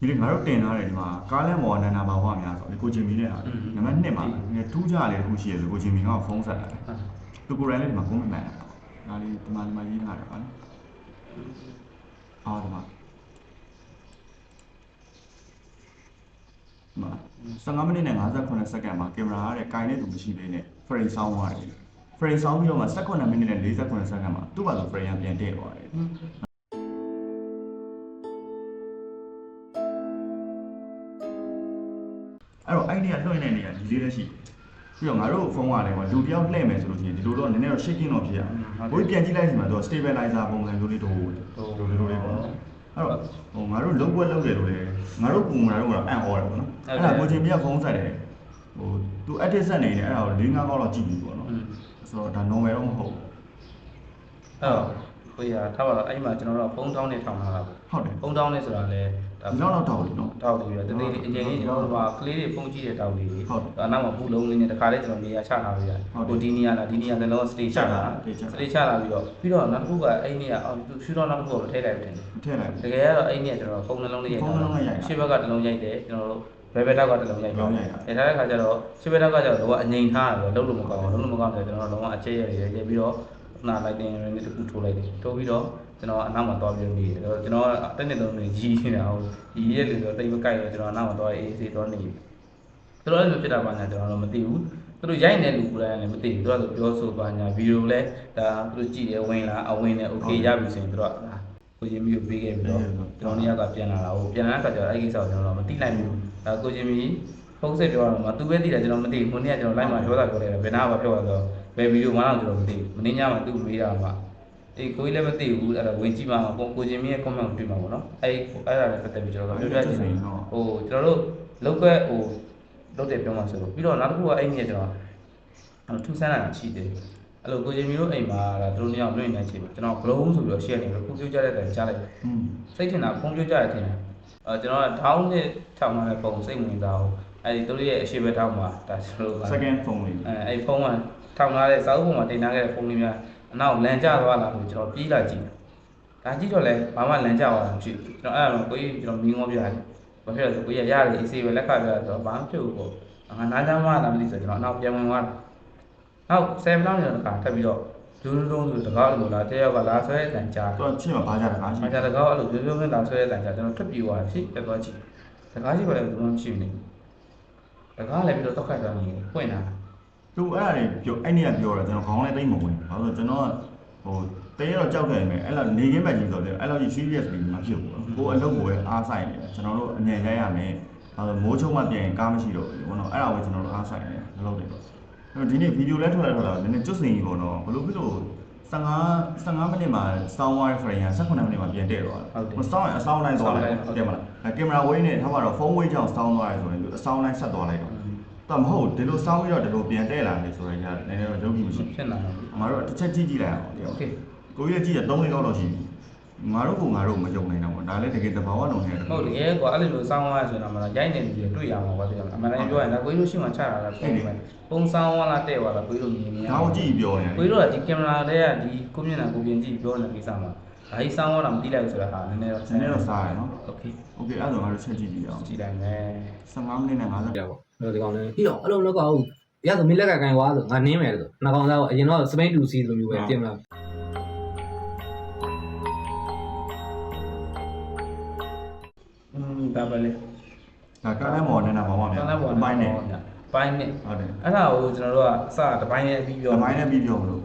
ဒီလေငါတို့တင်ထားတယ်ဒီမှာကားလမ်းပေါ်ကနန္ဒာဘာဝများဆိုဒီကိုချင်းမီနဲ့ဟာနံပါတ်1မှာငယ်ထူးကြလေတစ်ခုရှိရဆိုကိုချင်းမီကဖုန်းဆက်လာတယ်သူကိုယ်တိုင်လည်းဒီမှာကုန်းမမှန်တာဒါလေးဒီမှာဒီမှာရေးထားတယ်ပါလေအော်ဒီမှာဒီမှာ15မိနစ်နဲ့58စက္ကန့်မှာကင်မရာကတဲ့ကိုင်တဲ့သူမရှိသေးနဲ့ frame ဆောင်းသွားတယ် frame ဆောင်းပြီးတော့မှ18မိနစ်နဲ့48စက္ကန့်မှာသူ့ဘာလို့ frame ကပြန်တည့်သွားတယ် အဲ့တော့ idea လွှင့်တဲ့နေရာဒီလေးလည်းရှိတယ်ပြီးတော့ငါတို့ဖုန်းကလည်းဟိုလူတစ်ယောက်လှည့်မယ်ဆိုလို့ရှိရင်ဒီလိုတော့နည်းနည်းတော့ shaking တော့ဖြစ်ရဘိုးပြန်ကြည့်လိုက်စီမှာတော့ stabilizer ပုံစံမျိုးလေးတို့လိုလိုလေးပေါ့အဲ့တော့ဟိုငါတို့လုံးပွဲလုံးတယ်လို့လေငါတို့ပုံငါတို့ကတော့အံ့ဩတယ်ပေါ့နော်အဲ့ဒါကိုချင်းပြဖုန်းဆက်တယ်ဟိုသူ edit ဆက်နေတယ်အဲ့ဒါကို၄၅ခေါက်လောက်ကြည့်ပြီပေါ့နော်ဆိုတော့ဒါ normal တော့မဟုတ်ဘူးအဲ့တော့ကိုရထားပါတော့အဲ့ဒီမှာကျွန်တော်တို့ဖုန်းတောင်းနေထောင်လာတာဟုတ်တယ်ဖုန်းတောင်းနေဆိုတာလဲဒါ ဒီလောက်တော့တောက်တယ်နော်တောက်တယ်ပြတနေ့အချိန်ကြီးကျွန်တော်တို့ကကလေးတွေဖုန်းကြည့်တဲ့တောက်လေးဟုတ်တယ်အနောက်မှာပူလုံးလေးနဲ့တခါလေးကျွန်တော်နေရာချထားပြီးရတယ်ဟုတ်တယ်ဟိုဒီနေရာလားဒီနေရာလည်းတော့ stay ချထားတာ stay ချထား stay ချထားပြီးတော့ပြီးတော့နောက်တစ်ခုကအဲ့ဒီနေရာအော်ရှူတော့နောက်တစ်ခုကိုထည့်လိုက်တယ်ထည့်လိုက်တကယ်ကတော့အဲ့ဒီနေရာကျွန်တော်ဖုန်းနှလုံးလေးရိုက်ဖုန်းနှလုံးလေးရိုက်တာရှေ့ဘက်ကတစ်လုံးရိုက်တယ်ကျွန်တော်တို့ဘယ်ဘက်တောက်ကတစ်လုံးရိုက်တစ်လုံးရိုက်တာအဲထားတဲ့ခါကျတော့ရှေ့ဘက်တောက်ကကျတော့တော့အငိန်ထားတယ်လုံးလို့မကောင်းဘူးလုံးလို့မကောင်းတယ်ကျွန်တော်တို့တော့အကျဲရရရိုက်ပြီးတော့ခုနလိုက်တင်ရင်းတစ်ခုထိုးလိုက်တယ်ထိုးပြီးတော့ ကျွန်တော်အနောက်မှာသွားပြီးနေတယ်ကျွန်တော်တက်နေတော့နေကြီးနေတာဟုတ်ကြီးရဲ့လူဆိုတိတ်မကြိုက်တော့ကျွန်တော်အနောက်မှာသွားအေးအေးသွားနေပြီသူတို့အဲ့လိုဖြစ်တာပါညာကျွန်တော်တော့မသိဘူးသူတို့ရိုက်နေလူကိုယ်တိုင်လည်းမသိဘူးသူတို့ကပြောဆိုပါညာဗီဒီယိုလည်းဒါသူတို့ကြည့်တယ်ဝင်လာအဝင်နဲ့โอเคရပြီဆိုရင်သူတို့ကဒါကိုချင်းမီကိုပေးခဲ့ပြီးတော့ကျွန်တော်နေရာကပြန်လာတာဟုတ်ပြန်လာတဲ့အခါကျတော့အဲ့ဒီကိစ္စကိုကျွန်တော်တော့မသိနိုင်ဘူးဒါကိုချင်းမီဖုန်းဆက်ပြောတော့မှသူပဲသိတယ်ကျွန်တော်မသိဘူးခုနေ့ကကျွန်တော် live မှာပြောတာပြောတယ်ဘယ်နာကပြောတာဆိုတော့ဘယ်ဗီဒီယိုမှတော့ကျွန်တော်မသိဘူးမင်းညမှာသူ့မေးတာမှ အေးကိုကြီးလည်းမသိဘူးအဲ့ဒါဝင်ကြည့်မှကိုကိုချင်းမီရဲ့ comment ကိုတွေ့မှာပေါ့နော်အဲ့အဲ့ဒါလည်းပတ်သက်ပြီးကျွန်တော်ပြောပြချင်တယ်ဟိုကျွန်တော်တို့လောက်ကဟိုလုပ်တယ်ပြောမှဆိုလို့ပြီးတော့နောက်တစ်ခုကအဲ့ဒီကကျွန်တော်အဲ့ထူးဆန်းတာရှိတယ်အဲ့လိုကိုချင်းမီတို့အိမ်မှာဒါတို့နှစ်ယောက်လွင့်နေတဲ့အချိန်မှာကျွန်တော် grow ဆိုပြီးတော့ share နေပြီးခုပြောကြတဲ့တိုင်ကြားလိုက်อืมစိတ်ထင်တာဖုန်းပြောကြရထင်တယ်အဲကျွန်တော်ကထောင်းနဲ့ထောင်လာတဲ့ပုံစိတ်ဝင်စားအောင်အဲဒီသူတို့ရဲ့အရှိဘက်ထောင်းမှာဒါကျွန်တော်တို့က second phone လေးအဲအဲဒီဖုန်းကထောင်လာတဲ့စာအုပ်ပေါ်မှာတင်ထားခဲ့တဲ့ဖုန်းလေးများအ နောက်လန်ကျသွားလာလို့ကျွန်တော်ပြေးလာကြည့်ဒါကြည့်တော့လဲဘာမှလန်ကျသွားတာမရှိဘူးကျွန်တော်အဲ့ဒါတော့ကိုကြီးကျွန်တော်မင်းငေါပြရတယ်ဘာဖြစ်လဲဆိုကိုကြီးရတယ်အေးဆေးပဲလက်ခပြရတော့ဘာမှဖြစ်ဘူးပေါ့ငါနားကြမ်းမလားမသိဆိုကျွန်တော်အနောက်ပြန်ဝင်သွားတယ်နောက်7လောက်နေတော့တခါထပ်ပြီးတော့ဒူးဒူးဆိုတကားလို့လာတဲ့ယောက်ကလာဆွဲတန်ကြားတော့ချင်းမှာဘာကြတာကားရှိအကြတကောက်အဲ့လိုပြောပြောနဲ့လာဆွဲတဲ့တန်ကြကျွန်တော်ထွက်ပြေးသွားတယ်ရှိတက်သွားကြည့်တကားရှိပါလေဘယ်လိုမှရှိနေတကားလည်းပြီးတော့တောက်ခတ်သွားနေပွင့်လာ သူအဲ့ဒါတွေပြောအဲ့နေကပြောတယ်ကျွန်တော်ခေါင်းလည်းတိတ်မဝင်ဘာလို့ကျွန်တော်ကဟိုတဲတော့ကြောက်တယ်မယ်အဲ့လိုနေခင်းပဲကြီးဆိုတယ်အဲ့လိုကြီး serious ပြီးမဖြစ်ဘူးကိုအလုပ်ကိုပဲအားဆိုင်နေတယ်ကျွန်တော်တို့အမြန်ရိုက်ရမယ်ဘာလို့မိုးချုံမှပြင်ရင်ကားမရှိတော့ဘူးဘောနော်အဲ့ဒါကိုကျွန်တော်တို့အားဆိုင်နေတယ်မလုပ်တယ်ပေါ့အဲ့တော့ဒီနေ့ဗီဒီယိုလဲထွက်လာတော့နည်းနည်းကျွတ်စင်ကြီးပေါ့နော်ဘလို့ဖြစ်လို့15 15မိနစ်မှာ sound wire frame က18မိနစ်မှာပြန်တဲ့တော့ဟို sound အဆောင်တိုင်းသွားလိုက်တယ်မလားကင်မရာဝိန်းနဲ့ထားပါတော့ဖုန်းဝိန်းကြောင့် sound သွားတယ်ဆိုရင်အဆောင်တိုင်းဆက်သွားလိုက်တော့ တော့မဟုတ်ဒီလိုစောင်းပြီးတော့ဒီလိုပြန်တဲ့လာတယ်ဆိုတော့ညာနည်းနည်းတော့ရုပ်ကြီးမရှိ ဖြစ်လာတယ် ငါတို့တစ်ချက်ကြည့်ကြည့်လိုက်အောင် โอเค ကိုကြီးကကြည့်ရ3လေးတော့တော့ရှိပြီငါတို့ကငါတို့မယုံနိုင်တော့ဘူးဒါလည်းတကယ်တဘာဝလုံးနေတယ် ဟုတ်တကယ်ကွာအဲ့လိုလိုစောင်းသွားဆိုတော့မှရိုက်နေပြီတွေ့ရမှာကွာတွေ့ရမှာအမှန်တကယ်ပြောရင်ဒါကိုကြီးတို့ရှိမှချတာလားပုံပဲပုံစောင်းသွားလားတဲ့သွားလားကိုကြီးတို့မြင်နေရ ဒါကိုကြည့်ပြောနေ ကိုကြီးတို့ကဒီကင်မရာတွေကဒီကိုမျက်နှာကိုပြင်ကြည့်ပြောနေတဲ့ကိစ္စမှာဒါကြီးစောင်းသွားတာမသိလိုက်ဘူးဆိုတာဟာနည်းနည်းတော့ နည်းနည်းတော့စားရနော် โอเค โอเคအဲ့ဒါဆိုငါတို့ချက်ကြည့်ကြည့်အောင် ကြည့်လိုက်မယ် 15မိနစ်နဲ့50 ရပါ တော့ဒီကောင်လည်းပြီးတော့အဲ့လိုလောက်ကောက်ရဆိုမင်းလက်ကကန်ွားဆိုငါနင်းမယ်လို့နှကောင်သားကအရင်တော့စပိန်တူစီလိုမျိုးပဲပြင်လာอืมဒါပဲလေဒါကားလမ်းပေါ်နဲ့နာဘာမှမတများန်းတဲ့ဘောအပိုင်းနဲ့ပိုင်းနဲ့ဟုတ်တယ်အဲ့ဒါကိုကျွန်တော်တို့ကအစတစ်ပိုင်းနဲ့ပြီးပြောအပိုင်းနဲ့ပြီးပြောမလို့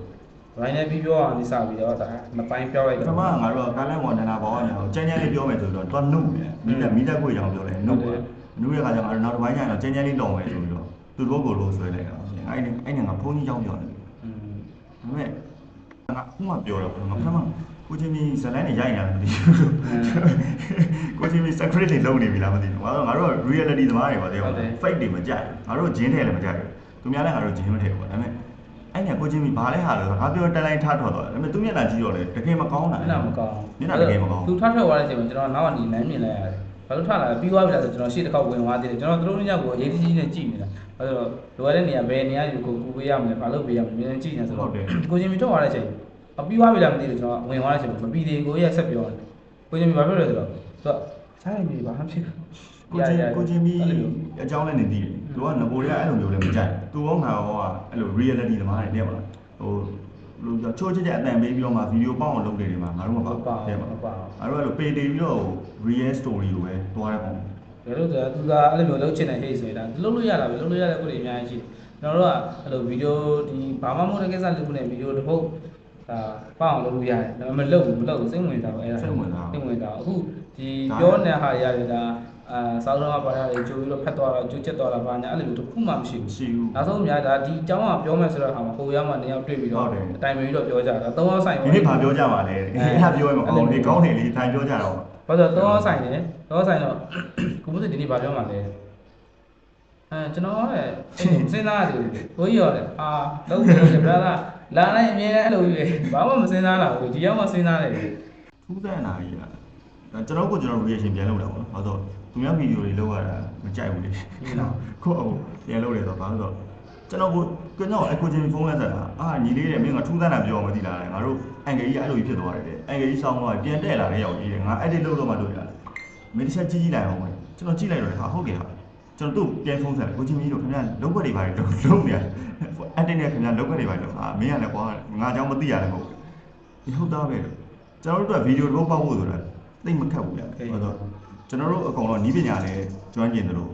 ဘိုင်းနဲ့ပြီးပြောအောင်ဒီစပြီးတော့ဒါနှစ်ပိုင်းပြောလိုက်ပတော့ထမကငါတို့ကကားလမ်းပေါ်နဲ့နာဘာမှမများကျန်းကျန်းလေးပြောမယ်ဆိုတော့တော့နှုတ်တယ်မိလက်မိလက်ကိုကြောင်ပြောတယ်နှုတ်တယ် နှုတ်ရခါကျငါတို့နောက်တစ်ပိုင်းကျရင်တော့ကျန်းကျန်းလေးတော်မယ်ဆိုပြီးတော့သူတို့ကိုလို့ဆွဲလိုက်တာအဲ့ဒီအဲ့ဒီငါဖုန်းကြီးကြောင်ပြောတယ်อืมဒါပေမဲ့ငါခုမှပြောတော့ငါပထမကိုချင်းမီဇလန်နေရိုက်နေတာမသိဘူးကိုချင်းမီ secret တွေလုံးနေပြီလားမသိဘူးငါတို့ငါတို့က reality သမားတွေပါတဲ့ fake တွေမကြိုက်ငါတို့ဂျင်းထဲလည်းမကြိုက်ဘူးသူများလည်းငါတို့ဂျင်းမထည့်ဘူးဒါပေမဲ့အဲ့ညာကိုချင်းမီဘာလဲဟာလဲငါပြောတန်လိုက်ထားထွက်သွားတယ်ဒါပေမဲ့သူမျက်နှာကြည့်တော့လေတကယ်မကောင်းတာအဲ့ဒါမကောင်းမျက်နှာတကယ်မကောင်းသူထားထွက်သွားတဲ့အချိန်မှာကျွန်တော်နောက်ကနေလမ်းမြင်လိုက်ရတယ် ဘာလို့ထားလာလဲပြီးသွားပြီလားဆိုကျွန်တော်ရှေ့တစ်ခေါက်ဝင်သွားသေးတယ်ကျွန်တော်တို့ညကိုရေးကြီးကြီးနဲ့ကြည့်နေတာအဲ့တော့လိုရတဲ့နေရာဘယ်နေရာယူကိုကူပေးရမလဲဘာလို့ပေးရမလဲမြင်ကြည့်နေဆိုတော့ကိုချင်းမီထွက်သွားတဲ့အချိန်အပြီးသွားပြီလားမသိဘူးကျွန်တော်ဝင်သွားတဲ့အချိန်မပြီးသေးကိုရဲ့ဆက်ပြောတယ်ကိုချင်းမီဘာဖြစ်လဲဆိုတော့သူကဆိုင်နေဘာမှဖြစ်ကိုချင်းကိုချင်းပြီးအကြောင်းလည်းနေသိတယ်သူကငကိုတွေကအဲ့လိုမျိုးလည်းမကြိုက်သူရောငါရောကအဲ့လို reality သမားတွေတဲ့မလားဟို လူချိုးချစ်တဲ့အတန်ပေးပြီးတော့မှဗီဒီယိုပေါအောင်လုပ်နေတယ်မှာငါတို့မမပါပါတဲ့မမှာပါငါတို့အဲ့လိုပေတေပြီးတော့ real story ကိုပဲတွားရအောင်ဘယ်လိုလဲသူကအဲ့လိုမျိုးလုပ်ချင်တဲ့ hate ဆိုရင်ဒါလုပ်လို့ရတာပဲလုပ်လို့ရတဲ့ကိုယ်တွေအများကြီးရှိတယ်ကျွန်တော်တို့ကအဲ့လိုဗီဒီယိုဒီဘာမှမဟုတ်တဲ့ကိစ္စလုပ်ဖို့နဲ့ဗီဒီယိုတစ်ပုတ်ဒါပအောင်လုပ်လို့ရတယ်ဒါပေမဲ့မလုပ်ဘူးမလုပ်ဘူးစိတ်ဝင်စားပါအဲ့ဒါစိတ်ဝင်စားအခုဒီပြောနေတဲ့ဟာတွေရတယ်ဒါ အာစောင်းတော့ပါရတယ်ကြိုပြီးတော့ဖတ်သွားတာကြိုချက်သွားတာဘာညာအဲ့လိုမျိုးတစ်ခုမှမရှိဘူးရှိဘူးနောက်ဆုံးအများဒါဒီအကြောင်းကပြောမယ်ဆိုတော့ဟာမှာဟိုရောက်မှနေရောက်တွေ့ပြီးတော့ဟုတ်တယ်အတိုင်ပင်ပြီးတော့ပြောကြတာသုံးအောင်ဆိုင်ဒီနေ့ဘာပြောကြပါလဲအဲ့ဒါပြောရင်မကောင်းဘူးဒီကောင်းတယ်လေထိုင်ပြောကြတော့ဘာလို့သုံးအောင်ဆိုင်တယ်သုံးအောင်ဆိုင်တော့ကိုမစဒီနေ့ဘာပြောမှလဲအဲကျွန်တော်ကလည်းစဉ်းစားရတယ်ဘိုးကြီးရောလေအာလုံးတယ်ဗျာလားလာလိုက်အမြဲတမ်းအဲ့လိုကြီးပဲဘာမှမစဉ်းစားလာဘူးဒီရောက်မှစဉ်းစားတယ်ထူးဆန်းတာကြီးလားဒါ ကျွန်တော်ကိုကျွန်တော် reaction ပြန်လုပ်တာပေါ့နော်။ဘာလို့သူများဗီဒီယိုတွေလောက်ရတာမကြိုက်ဘူးလေ။ဟုတ်လား။ကိုယ့်အကိုပြန်လုပ်တယ်ဆိုတော့ဘာလို့ဆိုတော့ကျွန်တော်ကိုကျွန်တော်အကူချင်းဖုန်းလိုက်တာအာညီလေးတယ်မင်းကထူးဆန်းတာပြောမှမသိလားလေ။ငါတို့အန်ဂယ်ကြီးအဲ့လိုကြီးဖြစ်သွားတယ်လေ။အန်ဂယ်ကြီးဆောင်းတော့ပြန်တက်လာတဲ့ယောက်ကြီးလေ။ငါ edit လုပ်တော့မှတွေ့ရတယ်။မင်းတစ်ချက်ကြည့်ကြည့်လိုက်အောင်ပဲ။ကျွန်တော်ကြည့်လိုက်တော့ဟာဟုတ်ကဲ့ဟာ။ကျွန်တော်သူ့ပြန်ဖုန်းဆက်တယ်ကိုချင်းမီးတို့ခင်ဗျာလောက်ွက်တွေပါတော့လုံးနေရတယ်။ edit နဲ့ခင်ဗျာလောက်ွက်တွေပါတော့ဟာမင်းကလည်းကွာငါကြောင့်မသိရတယ်မဟုတ်ဘူး။ဒီဟုတ်သားပဲ။ကျွန်တော်တို့ကဗီဒီယိုတော့ပေါ့ဖို့ဆိုတာ သိမခက်ဘူးဗျဟုတ်တော့ကျွန်တော်တို့အကောင်တော့နီးပညာလည်းကျွမ်းကျင်တယ်လို့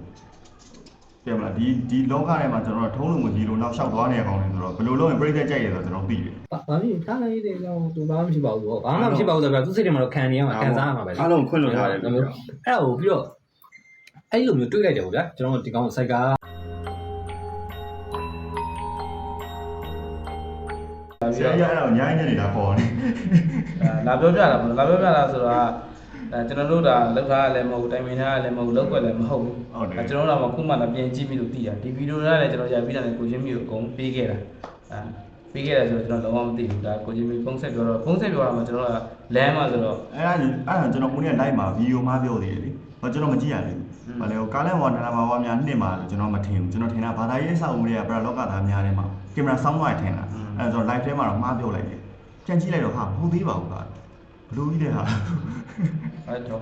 ပြန်မလားဒီဒီလောကထဲမှာကျွန်တော်တို့ထုံးလုံးမကြီးလို့နောက်လျှောက်သွားနေရကောင်လေဆိုတော့ဘယ်လိုလုပ်ရင်ပြိဿကြိုက်ရဆိုတော့ကျွန်တော်သိတယ်ဘာဘာဖြစ်ထားလိုက်တဲ့ကြောင့်သူဘာမှမရှိပါဘူးပေါ့ဘာမှမရှိပါဘူးဆိုတော့သူစိတ်ထဲမှာတော့ခံနေရမှာခံစားရမှာပဲလေအားလုံးခွင့်လွှတ်ထားတယ်အဲ့လိုမျိုးအဲ့ဒါကိုပြီးတော့အဲ့လိုမျိုးတွေးလိုက်တယ်ပေါ့ဗျာကျွန်တော်ဒီကောင်စိုက်ကလာဆပြီးရာတော့ကြီးအဲ့ဒါကိုညာညက်နေတာပေါ်နေလာပြောပြတာမလို့လာပြောပြတာဆိုတော့ အဲကျွန်တော်တို့ဒါလောက်ထားရလည်းမဟုတ်တိုင်ပင်ထားရလည်းမဟုတ်လောက်ွက်လည်းမဟုတ်ဘူးဟုတ်တယ်အဲကျွန်တော်တို့ကခုမှလာပြန်ကြည့်ပြီးလို့သိတာဒီဗီဒီယိုတွေကလည်းကျွန်တော်ရိုက်ပြီးတာနဲ့ကိုချင်းမျိုးအကုန်ပေးခဲ့တာအဲပေးခဲ့တယ်ဆိုတော့ကျွန်တော်လုံးဝမသိဘူးဒါကိုချင်းမျိုးဖုန်းဆက်ပြောတော့ဖုန်းဆက်ပြောတာမှကျွန်တော်ကလမ်းမှာဆိုတော့အဲ့ဒါအဲ့ဒါကျွန်တော်ဦးနဲ့ live မှာဗီဒီယိုမှာပြောသေးတယ်လေဟောကျွန်တော်မကြည့်ရသေးဘူးဘာလဲကားလန်ဝါဒနာဘာဝါများနှစ်မှာလို့ကျွန်တော်မထင်ဘူးကျွန်တော်ထင်တာဘာသာရေးအဆောက်အဦတွေကပရလောကသားများထဲမှာကင်မရာဆောင်းသွားထင်တာအဲ့ဒါဆို live ထဲမှာတော့မှားပြောလိုက်တယ်ပြန်ကြည့်လိုက်တော့ဟာမဟုတ်သေးပါဘူးက ဘလို့ကြီးလဲဟာအဲတော့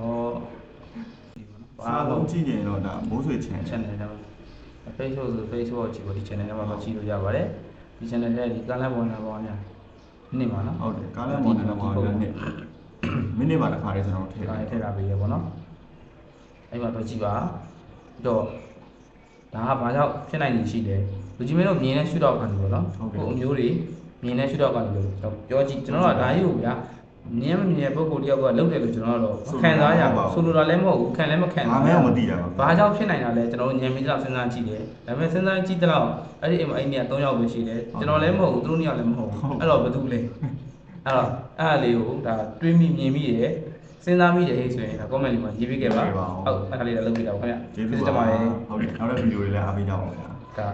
ဘာဘာလို့လို့ကြည့်နေတော့ဒါမိုးဆွေချင် channel ထဲမှာ Facebook ဆို Facebook ကိုကြည့်ဖို့ဒီ channel ထဲမှာတော့ကြည့်လို့ရပါတယ်ဒီ channel ထဲဒီကလန်ပေါ်နာပေါ်များနေ့မှာနော်ဟုတ်တယ်ကားလန်ဝါဒနာဘာဝါများနှစ်မိနစ်ပါတစ်ခါတည်းကျွန်တော်ထည့်ဒါတယ်ထည့်ထားပေးရပေါ့နော်အဲ့မှာတော့ကြည့်ပါတော့ဒါကဘာကြောင့်ဖြစ်နိုင်နေရှိလဲလူကြီးမင်းတို့မြင်တဲ့ရှုတော့ခံတယ်ပေါ့နော်အမျိုးတွေမြင်တဲ့ရှုတော့ခံတယ်လို့ပြောကြည့်ကျွန်တော်တို့ကဒါကြီးကိုဗျာ မြင်မမြင်ပုံကိုတယောက်ကလုပ်တယ်လို့ကျွန်တော်တို့ခံစားရပါဆိုလိုတာလည်းမဟုတ်ဘူးခံလည်းမခံငါမဲမသိတာပါဘာကြောင့်ဖြစ်နိုင်တာလဲကျွန်တော်တို့ညံပြီးတော့စဉ်းစားကြည့်တယ်ဒါပေမဲ့စဉ်းစားကြည့်တော့အဲ့ဒီအိမ်မှာအိမ်ကြီးက3ယောက်ပဲရှိတယ်ကျွန်တော်လည်းမဟုတ်ဘူးသူတို့2ယောက်လည်းမဟုတ်ဘူးအဲ့တော့ဘာတူလဲအဲ့တော့အဲ့ဒါလေးကိုဒါတွေးမိမြင်မိတယ်စဉ်းစားမိတယ်ဟဲ့ဆိုရင်ဒါ comment လေးမှာရေးပေးခဲ့ပါဟုတ်အဲ့ဒါလေးလည်းလုပ်ပြတာပါခင်ဗျကျေးဇူးတင်ပါပါတယ်ဟုတ်တယ်နောက်တဲ့ဗီဒီယိုတွေလည်းအားပေးကြပါဦးဗျာဒါ